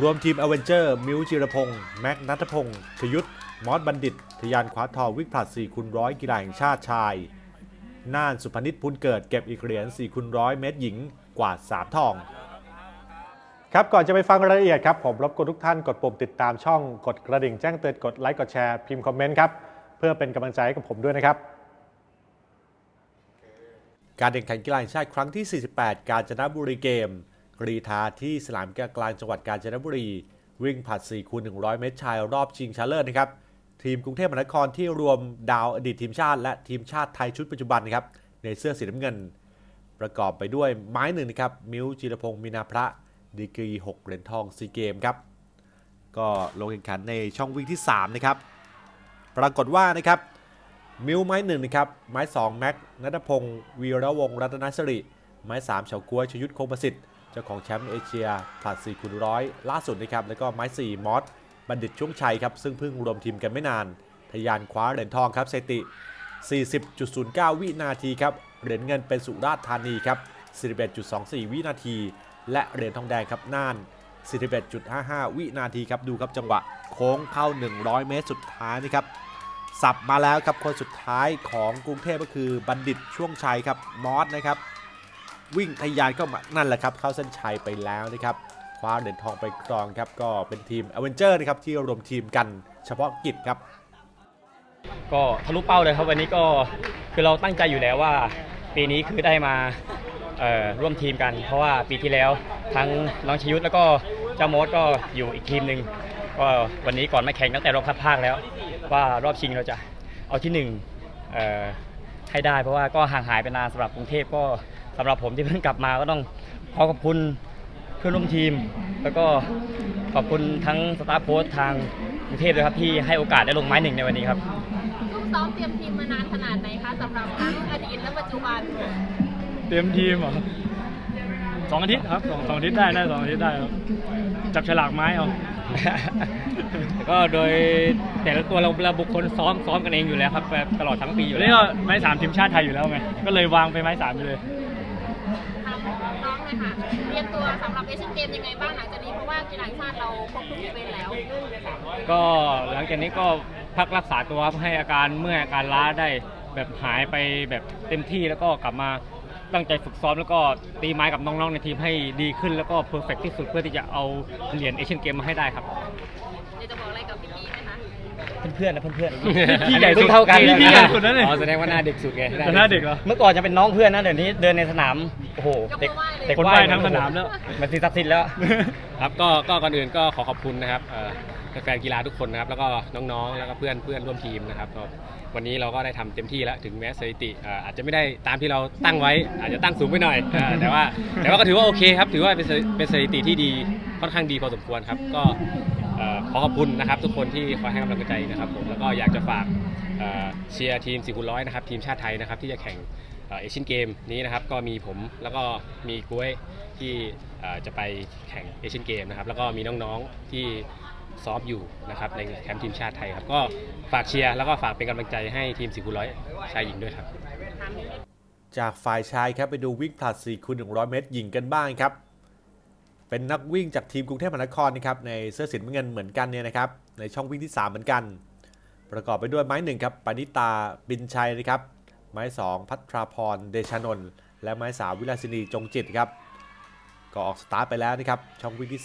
รวมทีมอเวนเจอร์ มิวจิรพงศ์แม็กนัทพงศ์ชยุทธมอสบัณฑิต ทยานคว้าทองวิ่งผลัด4คูณร้อยกีฬาแห่งชาติชาย น่านสุพนิชพุนเกิดเก็บอีกเหรียญ4คูณร้อยเมตรหญิงกว่า 3 ทอง ครับก่อนจะไปฟังรายละเอียดครับ ผมรบกวนทุกท่านกดปุ่มติดตามช่องกดกระดิ่งแจ้งเตือนกดไลค์กดแชร์พิมพ์คอมเมนต์ครับ เพื่อเป็นกำลังใจให้กับผมด้วยนะครับ การแข่งขันกีฬาแห่งชาติครั้งที่ 48 กาญจนบุรีเกม กรีธาที่สนามกีฬากลางจังหวัดกาญจนบุรี วิ่งผลัด4คูณ100 เมตรชายรอบชิงชนะเลิศนะครับ ทีมกรุงเทพมหานครที่รวมดาวอดีตทีมชาติ และทีมชาติไทยชุดปัจจุบันนะครับในเสื้อสีน้ำเงิน ประกอบไปด้วยไม้หนึ่งนะครับมิวจิรพงศ์มีนาพระดีกรี 6 เหรียญทองซีเกมครับก็ลงแข่งขันในช่องวิ่งที่ 3 นะครับ ปรากฏว่านะครับมิวไม้หนึ่งนะครับ ไม้ 2 แม็กนัทพงศ์วีระวงรัตนสิริ ไม้ 3 เฉาก้วยชยุทธคงประสิทธิ์ เจ้าของแชมป์เอเชียผลัด4คูณร้อยล่าสุดนะครับแล้วก็ไม้ 4 มอสบัณฑิตช่วงชัยครับซึ่งเพิ่งรวมทีมกันไม่นานทะยานคว้าเหรียญทองครับสถิติ 40.09 วินาทีครับเหรียญเงินเป็นสุราษฎร์ธานีครับ 41.24 วินาที และเหรียญทองแดงครับน่าน 41.55 วินาทีครับดูครับจังหวะโค้งเข้า 100 เมตรสุดท้ายนะครับสับมาแล้วครับคนสุดท้ายของกรุงเทพก็คือบัณฑิตช่วงชัยครับมอสนะครับ วิ่งทะยานเข้ามานั่นแหละครับเข้าเส้นชัยไปแล้วนะครับคว้าเหรียญทองไปครองครับก็เป็นทีมอเวนเจอร์นะครับที่รวมทีมกันเฉพาะกิจครับ ก็ทะลุเป้าเลยครับวันนี้ก็คือเราตั้งใจอยู่แล้วว่า ปีนี้คือได้มาเอ่อร่วมทีมกัน เพราะว่าปีที่แล้วทั้งน้องชยุทธแล้วก็เจ้าโมดก็อยู่อีกทีมหนึ่งก็วันนี้ก่อนมาแข่งตั้งแต่รอบคัดภาคแล้ว ว่ารอบชิงเราจะเอาที่หนึ่งเอ่อให้ได้เพราะว่าก็ห่างหายไปนานสำหรับกรุงเทพก็ สำหรับผมที่เพิ่งกลับมาก็ต้องขอขอบคุณเพื่อนร่วมทีม แล้วก็ขอบคุณทั้งสตาฟโค้ชทางกรุงเทพเลยครับที่ให้โอกาสได้ลงไม้หนึ่งในวันนี้ครับ ลูกซ้อมเตรียมทีมมานานขนาดไหนคะสำหรับทั้งอดีตและปัจจุบันเตรียมทีมเหรอสองอาทิตย์ครับสองสองอาทิตย์ได้ได้สองอาทิตย์ได้ครับจับฉลากไม้เอา ก็โดยแต่ละตัวเราเราบุคคลซ้อมซ้อมกันเองอยู่แล้วครับแบบตลอดทั้งปีอยู่อันแล้นี้วก็ไม้สามทีมชาติไทยอยู่แล้วไง ก็เลยวางไปไม้สามไปเลยทางน้อง เลยค่ะ เตรียมตัวสำหรับเอเชียนเกมยังไงบ้างหลังจากนี้เพราะว่ากีฬาชาติเราครบทุกอีเวนต์แล้ว ก็หลังจากนี้ก็พักรักษาตัวครับให้อาการเมื่อยอาการล้าได้แบบหายไปแบบเต็มที่แล้วก็กลับมาตั้งใจฝึกซ้อมแล้วก็ตีไม้กับน้องๆในทีมให้ดีขึ้นแล้วก็เพอร์เฟกที่สุดเพื่อที่จะเอาเหรียญเอเชียนเกมมาให้ได้ครับ เพื่อนๆนะเพื่อนๆพี่ใหญ่สุดเท่ากันพี่พี่ใหญ่สุดนะเนี่ยอ๋อแสดงว่าหน้าเด็กสุดไงแต่หน้าเด็กเหรอเมื่อก่อนจะเป็นน้องเพื่อนนะเดี๋ยวนี้เดินในสนามโอ้โหเด็กเด็กคนว่ายทั้งสนามแล้วมันสิทธิ์ศักดิ์สิทธิ์แล้วครับก็ก็ก่อนอื่นก็ขอขอบคุณนะครับเอ่อแฟนๆกีฬาทุกคนนะครับแล้วก็น้องๆ แล้วก็เพื่อนเพื่อนร่วมทีมนะครับก็วันนี้เราก็ได้ทำเต็มที่แล้วถึงแม้สถิติเอ่ออาจจะไม่ได้ตามที่เราตั้งไว้ อาจจะตั้งสูงไปหน่อยเอ่อแต่ว่าแต่ว่าก็ถือว่าโอเคครับ ถือว่าเป็นสถิเป็นสถิติที่ดีค่อนข้างดีพอสมควรครับก็เอ่อ ขอขอบคุณนะครับทุกคนที่คอยให้กำลังใจนะครับผมแล้วก็อยากจะฝากเชียร์ทีม4คูณร้อยนะครับทีมชาติไทยนะครับที่จะแข่งเอเชียนเกมนี้นะครับก็มีผมแล้วก็มีกุ้ยที่จะไปแข่งเอเชียนเกมนะครับแล้วก็มีน้องๆที่ซ้อมอยู่นะครับในแคมป์ทีมชาติไทยครับก็ฝากเชียร์แล้วก็ฝากเป็นกำลังใจให้ทีมสิคูร้อยชายหญิงด้วยครับ จากฝ่ายชายครับไปดูวิ่งผลัด4คูณ100 เมตรหญิงกันบ้างครับ เป็นนักวิ่งจากทีมกรุงเทพมหานครนะครับในเสื้อสีน้ำเงินเหมือนกันเนี่ยนะครับในช่องวิ่งที่ 3 เหมือนกัน ประกอบไปด้วยไม้หนึ่งครับปณิตาบินชัยนะครับ ไม้ 2 พัทราพรเดชานนท์และไม้ 3 วิลาสินีจงจิตครับก็ออกสตาร์ทไปแล้วนะครับช่องวิ่งที่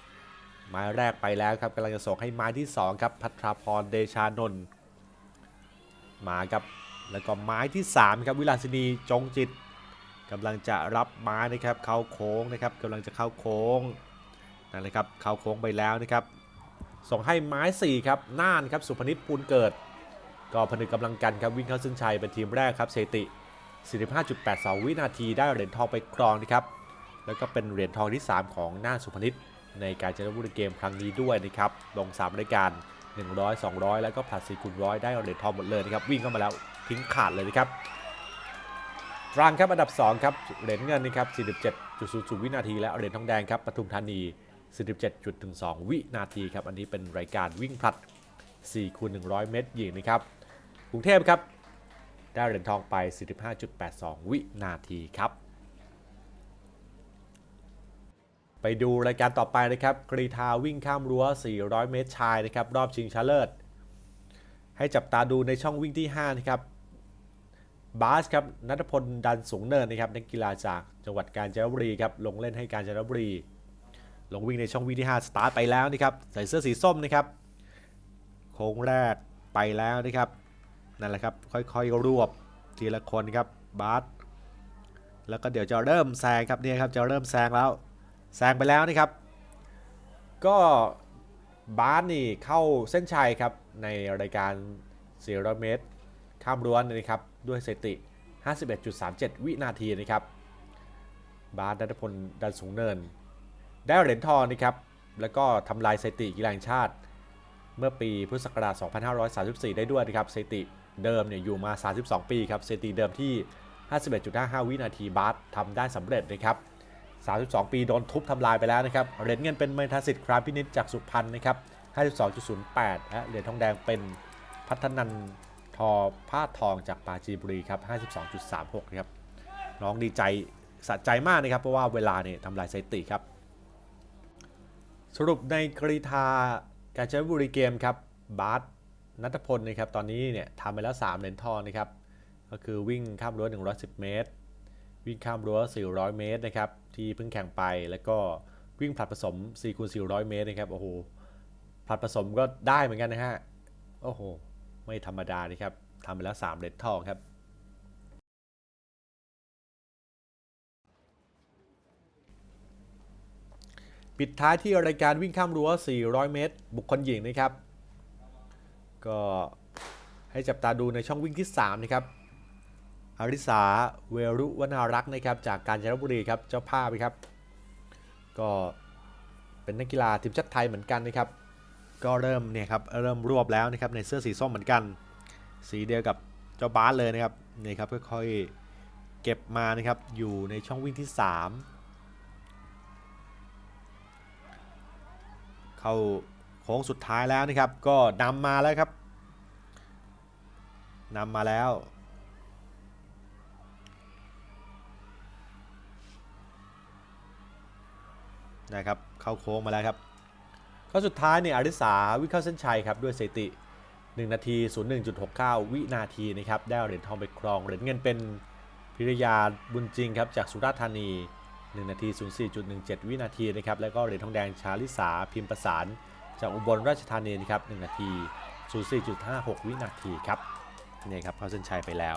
3 ไม้แรกไปแล้วครับกำลังจะส่งให้ไม้ที่2ครับพัทราพรเดชานนท์มาครับแล้วก็ไม้ที่3ครับวิลาสินีจงจิต กำลังจะรับไม้นะครับเข้าโค้งนะครับกำลังจะเข้าโค้งนั่นเลยครับเข้าโค้งไปแล้วนะครับส่งให้ไม้4ครับน่านครับสุพนิชปูนเกิด ก็ผนึกกำลังกันครับวิ่งเข้าเส้นชัยเป็นทีมแรกครับเซติ 45.82 วินาทีได้เหรียญทองไปครองนะครับแล้วก็เป็นเหรียญทองที่ 3 ของน่านสุพนิชในการจัดบุรีเกมครั้งนี้ด้วยนะครับลง3รายการ 100 200 แล้วก็ผลัด4คูณร้อยได้เหรียญทองหมดเลยนะครับวิ่งเข้ามาแล้วทิ้งขาดเลยนะครับ ตรังครับอันดับ 2 ครับเหรียญเงินนะครับ 47.00 วินาทีและเหรียญทองแดงครับปทุมธานี 47.12 วินาทีครับอันนี้เป็นรายการวิ่งผลัด4คูณ100 เมตรหญิงนะครับกรุงเทพครับได้เหรียญทองไป 45.82 วินาทีครับ ไปดูรายการต่อไปนะครับกรีธาวิ่งข้ามรั้ว 400 เมตรชายนะครับรอบชิงชนะเลิศ ให้จับตาดูในช่องวิ่งที่5นะครับ บาสครับนัทพลดันสูงเนินนะครับนักกีฬาจากจังหวัดกาญจนบุรีครับลงเล่นให้กาญจนบุรี ลงวิ่งในช่องวิ่งที่ 5 สตาร์ทไปแล้วนะครับใส่เสื้อสีส้มนะครับโค้งแรกไปแล้วนะครับนั่นแหละครับค่อยๆรวบทีละคนครับบาสแล้วก็เดี๋ยวจะเริ่มแซงครับเนี่ยครับจะเริ่มแซงแล้วแซงไปแล้วนะครับ ก็บาสนี่เข้าเส้นชัยครับในรายการ400เมตร ข้ามรั้วนะครับ ด้วยสถิติ 51.37 วินาทีนะครับบาสนัทพลดันสูงเนิน ได้เหรียญทองนะครับ แล้วก็ทำลายสถิติกีฬาแห่งชาติ เมื่อปีพุทธศักราช 2534 ได้ด้วยนะครับสถิติเดิมเนี่ยอยู่มา 32 ปีครับสถิติเดิมที่ 51.55 วินาทีบาสทำได้สำเร็จนะครับ 32 ปีโดนทุบทำลายไปแล้วนะครับ เหรียญเงินเป็นเมทาสิทธิ์ครามพินิจจากสุพรรณนะครับ 52.08 และเหรียญทองแดงเป็นพัฒนัน ทอผ้าทองจากปาจีบุรีครับ 52.36ครับน้องดีใจสะใจมากนะครับ เพราะว่าเวลาเนี่ยทำลายสถิติครับ สรุปในกรีธากาญจนบุรีเกมครับบาสนัทพลนะครับตอนนี้เนี่ยทำไปแล้ว 3 เหรียญทองนะครับ ก็คือวิ่งข้ามรั้ว 110 เมตร วิ่งข้ามรั้ว 400 เมตรนะครับที่เพิ่งแข่งไปแล้วก็วิ่งผลัดผสม4คูณ400 เมตรนะครับโอ้โหผลัดผสมก็ได้เหมือนกันนะฮะโอ้โห ไม่ธรรมดานะครับทำไปแล้ว 3เหรียญทองครับปิดท้ายที่รายการวิ่งข้ามรั้ว 400 เมตร บุคคลหญิงนะครับ ก็ให้จับตาดูในช่องวิ่งที่ 3 นะครับ อาริสาเวรุวนารักษ์นะครับ จากกาญจนบุรีครับ เจ้าภาพครับ ก็เป็นนักกีฬาทีมชาติไทยเหมือนกันนะครับ ก็เริ่มเนี่ยครับเริ่มรวบแล้วนะครับในเสื้อสีส้มเหมือนกัน สีเดียวกับเจ้าบาสเลยนะครับนี่ครับค่อยๆเก็บมานะครับอยู่ในช่องวิ่งที่ 3 เข้าโค้งสุดท้ายแล้วนะครับ ก็นำมาแล้วครับนำมาแล้วนะครับเข้าโค้งมาแล้วครับ ข้อสุดท้ายเนี่ยอาริสาวิ่งเข้าเส้นชัยครับด้วยสถิติ 1 นาที 01.69 วินาทีนะครับได้เหรียญทองไปครองเหรียญเงินเป็นพิรยาบุญจริงครับจากสุราษฎร์ธานี 1 นาที 04.17 วินาทีนะครับแล้วก็เหรียญทองแดงชาลิสาพิมพ์ประสาน จากอุบลราชธานีนะครับ1นาที 04.56 วินาทีครับนี่ครับเข้าเส้นชัยไปแล้ว